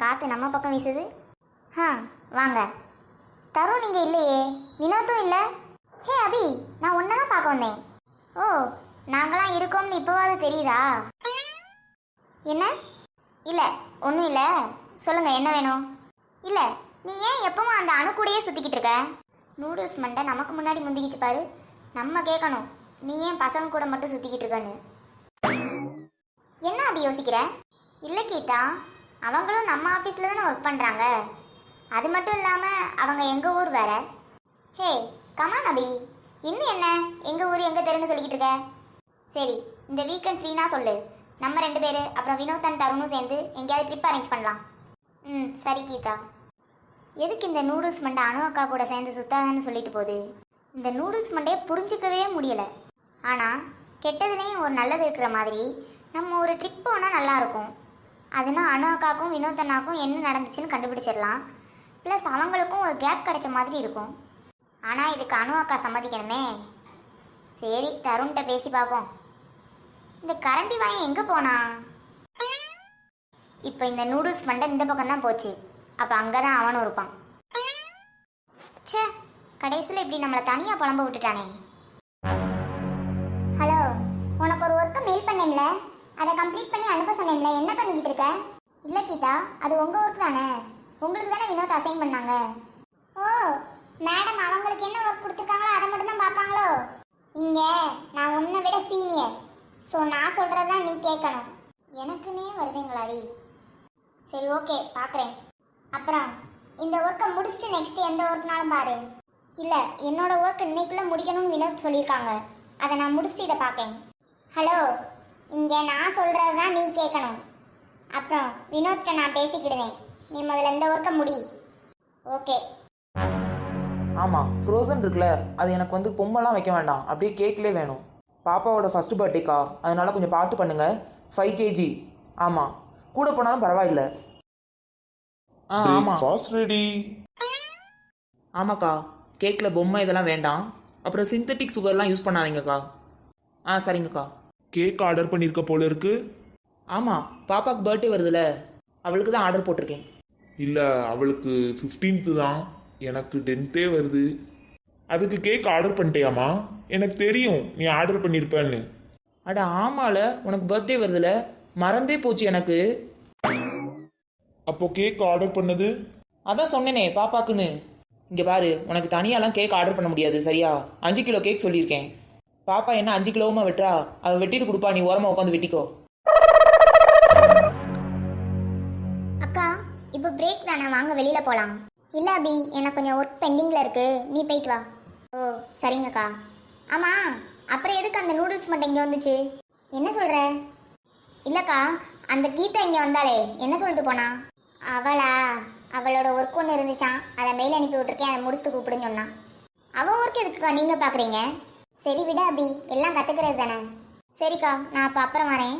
காற்று நம்ம பக்கம் வீசுது? ஆ வாங்க. தருண் இங்கே இல்லையே. வினோத்தும் இல்லை? ஹே அபி நான் ஒன்றை தான் பார்க்க வந்தேன். ஓ நாங்களாம் இருக்கோம்னு இப்போவாது தெரியுதா? என்ன? இல்லை ஒன்றும் இல்லை. சொல்லுங்கள் என்ன வேணும்? இல்லை நீ ஏன் எப்பவும் அந்த அணுக்கூடையே சுற்றிக்கிட்டு இருக்க? நூடுல்ஸ் மண்டை நமக்கு முன்னாடி முந்திக்கிச்சு பாரு. நம்ம கேட்கணும் நீ ஏன் பசங்க கூட மட்டும் சுற்றிக்கிட்டு இருக்கன்னு? என்ன அப்படி யோசிக்கிற? இல்லை கீதா அவங்களும் நம்ம ஆஃபீஸில் தானே ஒர்க் பண்ணுறாங்க அது மட்டும் இல்லாமல் அவங்க எங்கள் ஊர் வேற? Hey come on Abhi. இன்னும் என்ன? எங்கள் ஊர் எங்கே தெருன்னு சொல்லிக்கிட்டு இருக்க? சரி இந்த வீக்கெண்ட் ஃப்ரீனா சொல்லு. நம்ம ரெண்டு பேர் அப்புறம் வினோத் அண்ட் தருணும் சேர்ந்து எங்கேயாவது ட்ரிப் அரேஞ்ச் பண்ணலாம். ம் சரி கீதா. எதுக்கு இந்த நூடுல்ஸ் மண்டை அனு அக்கா கூட சேர்ந்து சுத்தாதன்னு சொல்லிட்டு போகுது? இந்த நூடுல்ஸ் மண்டையை புரிஞ்சிக்கவே முடியலை. ஆனால் கெட்டதுலேயும் ஒரு நல்லது இருக்கிற மாதிரி நம்ம ஒரு ட்ரிப் போனால் நல்லாயிருக்கும் அதுனா அனு அக்காக்கும் வினோத் அண்ணாக்கும் என்ன நடந்துச்சுன்னு கண்டுபிடிச்சிடலாம். ப்ளஸ் அவங்களுக்கும் ஒரு கேப் கிடைச்ச மாதிரி இருக்கும். ஆனால் இதுக்கு அனு அக்கா சம்மதிக்கணுமே. சரி தருண்கிட்ட பேசி பார்ப்போம். இந்த கரண்டி வாங்கி எங்கே போனா? இப்போ இந்த நூடுல்ஸ் மண்டை இந்த பக்கம் தான் போச்சு. அப்போ அங்கே தான் அவனும் இருப்பான். ச்சே கடைசியில் இப்படி நம்மளை தனியாக புலம்ப விட்டுட்டானே. ஹலோ உனக்கு ஒரு ஒர்க்கை மெயில் பண்ணேன்ல? அதை கம்ப்ளீட் பண்ணி அனுப்ப சொன்னேன்ல என்ன பண்ணிக்கிட்டு இருக்க? இல்லை கீதா அது உங்கள் ஒர்க் தானே? உங்களுக்கு தானே வினோத் அசைன் பண்ணாங்க? ஓ மேடம் அவங்களுக்கு என்ன ஒர்க் கொடுத்துருக்காங்களோ அதை மட்டும் தான் பார்ப்பாங்களோ? இங்கே நான் உன்னை விட சீனியர் ஸோ நான் சொல்கிறது தான் நீ கேட்கணும். எனக்குன்னே வருவீங்களாடி? சரி ஓகே பார்க்குறேன். அப்புறம் இந்த ஒர்க்கை முடிச்சுட்டு நெக்ஸ்ட் எந்த ஒர்க்னாலும் பாரு. இல்லை என்னோட ஒர்க் இன்னைக்குள்ளே முடிக்கணும்னு வினோத் சொல்லியிருக்காங்க. அதை நான் முடிச்சுட்டு இதை பார்க்கேன் ஹலோ இங்கே நான் சொல்கிறது தான் நீ கேட்கணும் அப்புறம் வினோத்கிட்ட நான் பேசிக்கிடுவேன். நீ முதல்ல இந்த ஒர்க்கை முடி. ஓகே ஆமாம் ஃப்ரோசன் இருக்குல்ல அது எனக்கு வந்து பொம்மைலாம் வைக்க வேண்டாம். அப்படியே கேக்லேயே வேணும். பாப்பாவோட ஃபர்ஸ்ட் பர்த்டேக்கா அதனால கொஞ்சம் பார்த்து பண்ணுங்க. ஃபைவ் கேஜி ஆமாம் கூட போனாலும் பரவாயில்ல. ஆ ஆமாம் ஃபாஸ்ட் ரெடி ஆமாக்கா. கேக்கில் பொம்மை இதெல்லாம் வேண்டாம். அப்புறம் சிந்தட்டிக் சுகர்லாம் யூஸ் பண்ணாதீங்கக்கா. ஆ சரிங்கக்கா. கேக் ஆர்டர் பண்ணியிருக்க போல இருக்கு. ஆமாம் பாப்பாக்கு பர்த்டே வருதுல்ல அவளுக்கு தான் ஆர்டர் போட்டிருக்கேன். இல்லை அவளுக்கு ஃபிஃப்டீன்த்து தான். எனக்கு டென்த்தே வருது. அதுக்கு கேக் ஆர்டர் பண்ணிட்டியாமா? எனக்கு தெரியும் நீ ஆர்டர் பண்ணியிருப்பேன்னு அட ஆமால உனக்கு பர்த்டே வருதுல்ல மறந்தே போச்சு எனக்கு. அப்போ கேக் ஆர்டர் பண்ணது? அதான் சொன்னேனே பாப்பாக்குன்னு. இங்கே பாரு உனக்கு தனியாலாம் கேக் ஆர்டர் பண்ண முடியாது சரியா? அஞ்சு கிலோ கேக் சொல்லியிருக்கேன். பாப்பா என்ன அஞ்சு கிலோவுமா வெட்டுறா? அவள் வெட்டிட்டு கொடுப்பா நீ ஓரமாக உட்காந்து வெட்டிக்கோ. அக்கா இப்போ பிரேக் தானே வாங்க வெளியில் போகலாம் இல்லை அபி எனக்கு கொஞ்சம் ஒர்க் பெண்டிங்கில் இருக்கு. நீ போயிட்டு வா. ஓ சரிங்கக்கா. ஆமாம் அப்புறம் எதுக்கு அந்த நூடுல்ஸ் மட்டும் இங்கே வந்துச்சு? என்ன சொல்கிற இல்லைக்கா அந்த கீதா இங்கே வந்தாளே என்ன சொல்லிட்டு போனா? அவளா? அவளோட ஒர்க் ஒன்று இருந்துச்சான் அதை மெயில் அனுப்பி விட்ருக்கேன் அதை முடிச்சுட்டு கூப்பிடுன்னு சொன்னான். அவள் ஒர்க் எதுக்குக்கா நீங்கள் பார்க்குறீங்க சரி விட அபி. எல்லாம் கற்றுக்கிறது தானே. சரிக்கா நான் அப்போ அப்புறம் வரேன்.